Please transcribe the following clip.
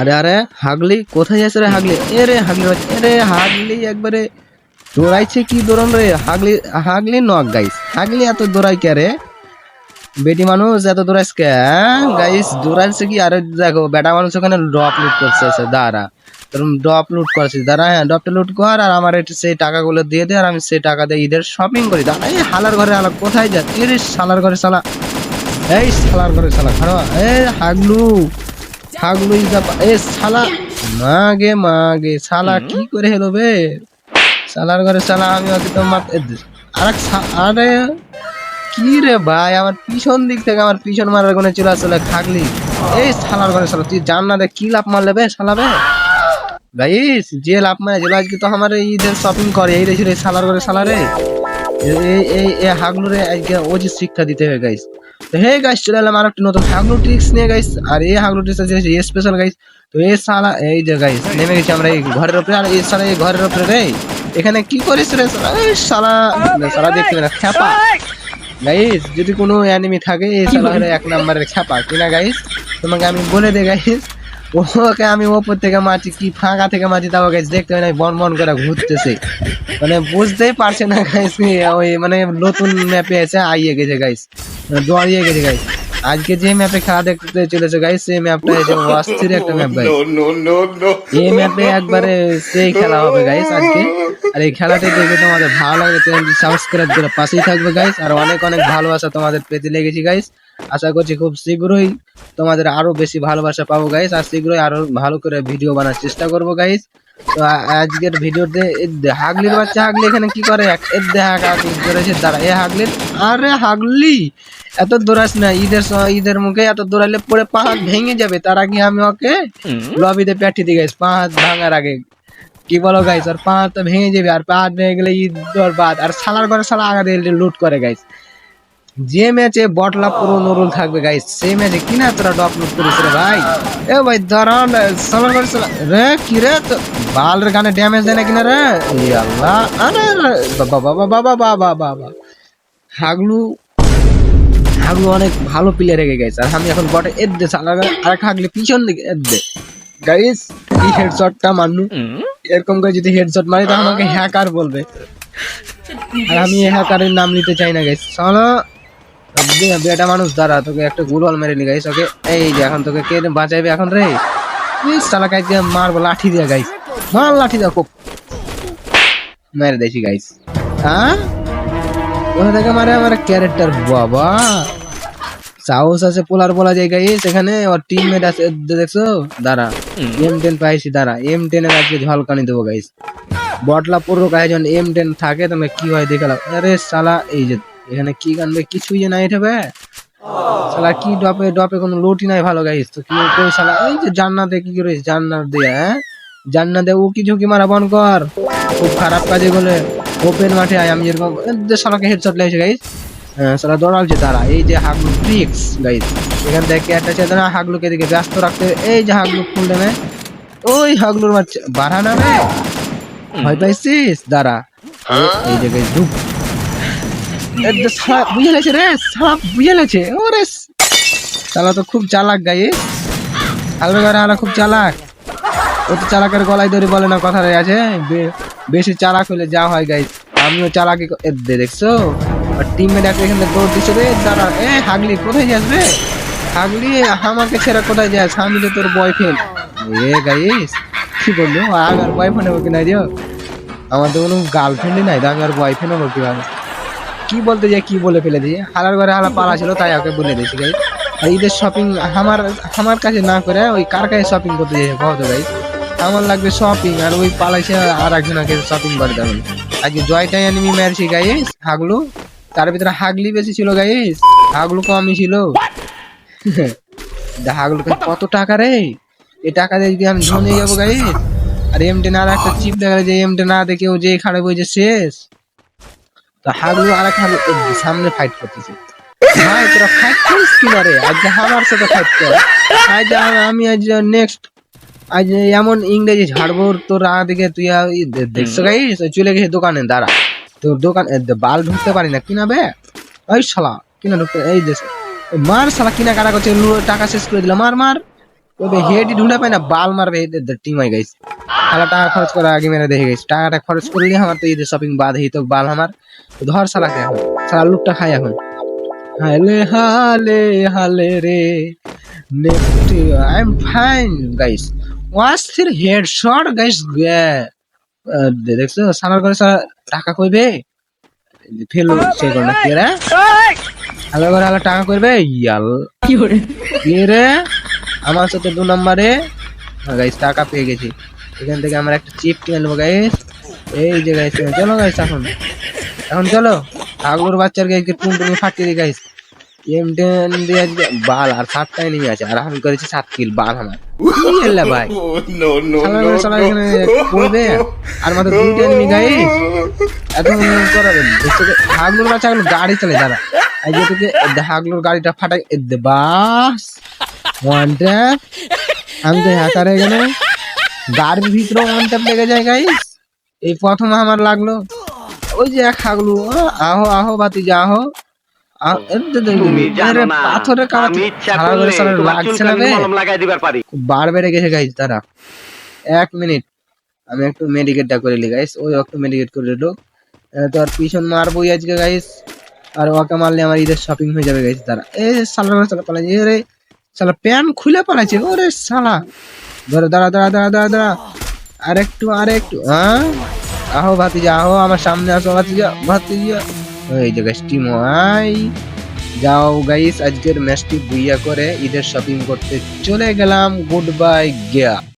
আরে আরে, হাগলি, কোথায় আছে রে হাগলি? এ রে হাগলি এরে হাগলি একবারে দৌড়াইছে কি দৌড়ান রে? হাগলি হাগলি নক গাইস হাগলি এত দৌড়াই কে রে? বেটি মানুষ, এত দৌড়াইছে কে? গাইস দৌড়াইছে কি? আরে দেখো, বেটা মানুষ ওখানে ড্রপ লুট করছে দাঁড়া। ড্রপ লুট করছি, দাঁড়া হ্যাঁ ড্রপটা লুট কর, আর আমার সেই টাকাগুলো দিয়ে দে, আর আমি সেই টাকা দিয়ে ঈদের শপিং করি। দাঁড়া, এই হালার ঘরে হালা কোথায় যা এ রে শালার ঘরে শালা। এই শালার ঘরে শালা খারাপ এই হাগলু। হাগলু ইজা এ শালা মাগে মাগে শালা কি করে হেলো বে? শালার ঘরে শালা আমি ওকে তো মার আরেক আরে কি রে ভাই আমার পিছন দিক থেকে আমার পিছন মারার কোনে চলে আসলে খাগলি এই শালার ঘরে শালা তুই জান না দে কি লাভ মারলে বে শালা বে? গাইস যে লাভ মারে চলে আজকে তো আমার এই ঈদের শপিং করে এই রে রে শালার ঘরে শালা রে। এই এই এই হাগলু রে আজকে ও যে শিক্ষা দিতে হবে গাইস তো হে গাইস চলে এলাম আর একটা নতুন হাগলু ট্রিক্স নিয়ে গাইস আর এই হাগলু ট্রিক্স আছে এই স্পেশাল গাইস তো এই শালা এই যে গাইস নেমে গেছি আমরা এই ঘরের উপরে। আর এই শালা এই ঘরের উপরে রে এখানে কি করিস রে শালা? এই শালা শালা দেখতে না খ্যাপা। গাইস যদি কোনো অ্যানিমি থাকে এই শালা হলো এক নম্বরের খ্যাপা কিনা গাইস তোমাকে আমি বলে দে গাইস ওকে আমি ওপর থেকে মারছি কি ফাঁকা থেকে মারছি তাও গাইস দেখতে হয় না বন বন করে ঘুরতেছে। মানে বুঝতেই পারছে না গাইস ওই মানে নতুন ম্যাপে এসে আইয়ে গেছে গাইস দৌড়িয়ে গেছে গাইস আজকে যে ম্যাপে খেলা দেখতে চলেছে গাইস সেই ম্যাপটা এসে অস্থির একটা ম্যাপ গাইস এই ম্যাপে একবারে সেই খেলা হবে গাইস আজকে। আর এই খেলাটি দেখে তোমাদের ভালো লাগলে চ্যানেলটি সাবস্ক্রাইব করে পাশেই থাকবে গাইস আর অনেক অনেক ভালোবাসা তোমাদের পেতে লেগেছি গাইস আশা করছি খুব শীঘ্রই তোমাদের আরও বেশি ভালোবাসা পাবো গাইস আর শীঘ্রই আরও ভালো করে ভিডিও বানার চেষ্টা করব গাইস তো আজকের ভিডিওতে হাগলির বাচ্চা হাগলি এখানে কি করে? হাগলি দাঁড়া এ হাগলির আরে হাগলি! এত দৌড়াস না ঈদের ঈদের মুখে এত দৌড়ালে পরে পা হাত ভেঙে যাবে। তার আগে আমি ওকে লবিতে প্যাটি দিয়ে গাইস পা হাত ভাঙার আগে। কি বলো গাইস? আর পা হাত তো ভেঙে যাবে আর পা হাত ভেঙে গেলে ঈদ বাদ আর সালার ঘরে সালা আগা দিয়ে লুট করে গাইস। যে ম্যাচে বটলা পুরো নুরুল থাকবে গাইস সেই ম্যাচে কিনা তোরা ডপ লুট করিস রে ভাই? এ ভাই ঘরে রে, কি রে? তো বালের গানে ড্যামেজ দেয় না কিনা রে আল্লাহ, আরে বাবা বাবা বাবা বাবা বাবা হাগলু হাগলু অনেক ভালো প্লেয়ার রেগে গেছে। আর আমি এখন বটে এর দে সালার আর হাগলি পিছন দিকে এর দে। গাইস এই হেডশটটা মান্নু এরকম করে যদি হেডশট মারি, তাহলে আমাকে হ্যাকার বলবে। আর আমি হ্যাকারের নাম নিতে চাই না গাইস চলো। বেটা মানুষ দাঁড়া তোকে একটা গুলওয়াল মেরে নি গাইস ওকে এই যে এখন তোকে কে বাঁচাইবে এখন রে? এই শালা গাইস দিয়ে মারবো লাঠি দিয়ে গাইস মার লাঠি দিয়ে খুব। মেরে দিয়েছি গাইস হ্যাঁ? কোথা থেকে মারে আমার ক্যারেক্টার বাবা! সাহস আছে পোলার বলা যায় গাইস এখানে। ওর টিমমেট আছে দেখছ? দাঁড়া। এম টেন পাইছি দাঁড়া। এম টেন এর আজকে ঝলকানি দেবো গাইস বটলা পুরো গায়ে যখন এম টেন থাকে তোমরা কি হয় দেখালাম আরে শালা এই যে এখানে কি গানবে কিছুই যে নাই এটা শালা কি ডপে ডপে কোনো লোটই নাই ভালো গাইস তো। কি কই শালা? এই যে জান্নাতে কি করে জান্নাত দিয়ে হ্যাঁ? জান্নাতে কি ঝুঁকি মারা বন কর। খুব খারাপ কাজে গেলে ওপেন মাঠে আয়। আমি যেরকম যে শালাকে হেডশট লাগছে গাইস। হ্যাঁ শালা দৌড়ালছে তারা। এই যে হাগলু ট্রিক্স গাইস। এখান থেকে একটা চেতনা হাগলুকে দিকে ব্যস্ত রাখতে। এই যে হাগলু ফুল নেমে ওই হাগলুর বাচ্চা বাড়ানা রে ভয় পাইছিস? দাঁড়া। এই এ দে শালা বুঝে লেছে রে, শালা, বুঝে লেছে ওরে শালা তো খুব চালাক গায়ে করে হালা খুব চালাক। ও তো চালাকের গলায় ধরে বলে না কথা রে, আছে? বেশি চালাক হলে যা হয় গাই। আমিও চালাকি ক- দেখছ? আর টিমমেট একটা এখানে দৌড় দিচ্ছে রে, দাঁড়া। এ, হাগলি, কোথায় যাস রে? হাগলি, আমাকে ছেড়ে কোথায় যাস? আমি তো তোর বয়ফ্রেন্ড এ গাইস কি বলল? আমার বয়ফ্রেন্ড হবে কিনা দিও আমার তো কোনো গার্লফ্রেন্ডই নাই আর বয়ফ্রেন্ড হব কীভাবে? কি বলতে যাই কি বলে ফেলে দিয়ে হালার ঘরে হালা পালা ছিল, তাই ওকে বলে দিয়েছি গাই আর ঈদের শপিং আমার আমার কাছে না করে ওই কার কাছে শপিং করতে যাই কত গাই আমার লাগবে শপিং আর ওই পালাইছে আর একজনকে শপিং করে দেবেন আজকে জয়টাই এনিমি মারছি, গাইস, হাগলু। তার ভিতরে হাগলি বেশি ছিল, গাইস। হাগলু কমই ছিল। হাগলু কত টাকা রে? এই টাকা দিয়ে আমি ধনে যাব, গাইস। আর এমটে না একটা চিপ দেখা যায় যে এম টেন না দেখে ও যে খারাপ হয়েছে শেষ। তো হাগলু আর এক সামনে ফাইট করতেছে। ভাই তোরা ফাইট করিস কি না রে? আজ আমার সাথে ফাইট কর। আজ আমি আজ নেক্সট আজ এমন ইংরেজি ঝাড়বো তোর দিকে তুই দেখছ গাইস? চলে গেছে দোকানে দাঁড়া। তোর দোকান বাল ঢুকতে পারি না কিনা বে? ওই শালা কিনা ঢুকতে এই দেশ মার শালা কিনা কাটা করছে টাকা শেষ করে দিল মার মার। ওই হেডই ঢুলে পায় না বাল মারবে এদের টিম হয় গাইস শালা টাকা খরচ করা আগে মেরে দেখে গেছি টাকাটা খরচ করলে আমার তো ঈদের শপিং বাদ হই তো বাল আমার। ধর শালাকে এখন। শালা লুকটা খাই এখন। হালে হালে হালে রে next I am fine guys ওয়াস্তির headshot guys দেখছ? সালার করে শালা টাকা কইবে ফেলো সে করে না কি রে করে টাকা করবে ইয়াল। কি রে? আমার সাথে দু নম্বরে। গাইস টাকা পেয়ে গেছি। এখান থেকে আমরা একটা চিপ কিনে নেব গাইস এই যে গাইস চলো গাইস এখন। এখন চলো। আগুর বাচ্চার গাইকে টুনটুনি ফাটিয়ে দিই গাইস এম টেন দিয়ে বাল আর সাতটাই নেমে আছে আর আমি করেছি সাত কিল বাল আমার। ভাই. এখানে পড়বে আর মাত্র দুইটা এনিমি গাইস এখন করাবেন। হাগলুর বাচ্চা এখন গাড়ি চলে দাদা যে হাগলুর গাড়িটা ফাটাই বাস। ওয়ান ট্যাপ আমি তো হ্যাকার হয়ে গেলে গাড়ির ভিতরে ওয়ান ট্যাপ লেগে যায় গাইস এই প্রথম আমার লাগল ওই যে এক হাগলু। আহো আহো বাতি যা আহো পাথরে লাগছে না বার বেড়ে গেছে গাইস তারা এক মিনিট। আমি একটু মেডিকেটটা করে নি গাইস ওই একটু মেডিকেট করে দিল। তো আর পিছন মারবোই আজকে গাইস আর ওকে মারলে আমার ঈদের শপিং হয়ে যাবে গাইস তারা এই সালা সালা রে। সালা প্যান খুলে পালাইছে ওরে সালা ধরো, দাঁড়া দাঁড়া দাঁড়া দাঁড়া দাঁড়া। আর একটু আর একটু হ্যাঁ? আহো, ভাতিজা, আহো, আমার সামনে আসো, ভাতিজা ভাতিজা। এই যে গাইস টিম আই যাও গাইস আজকের ম্যাচটি বুইয়া করে ঈদের শপিং করতে চলে গেলাম। গুড বাই গিয়া।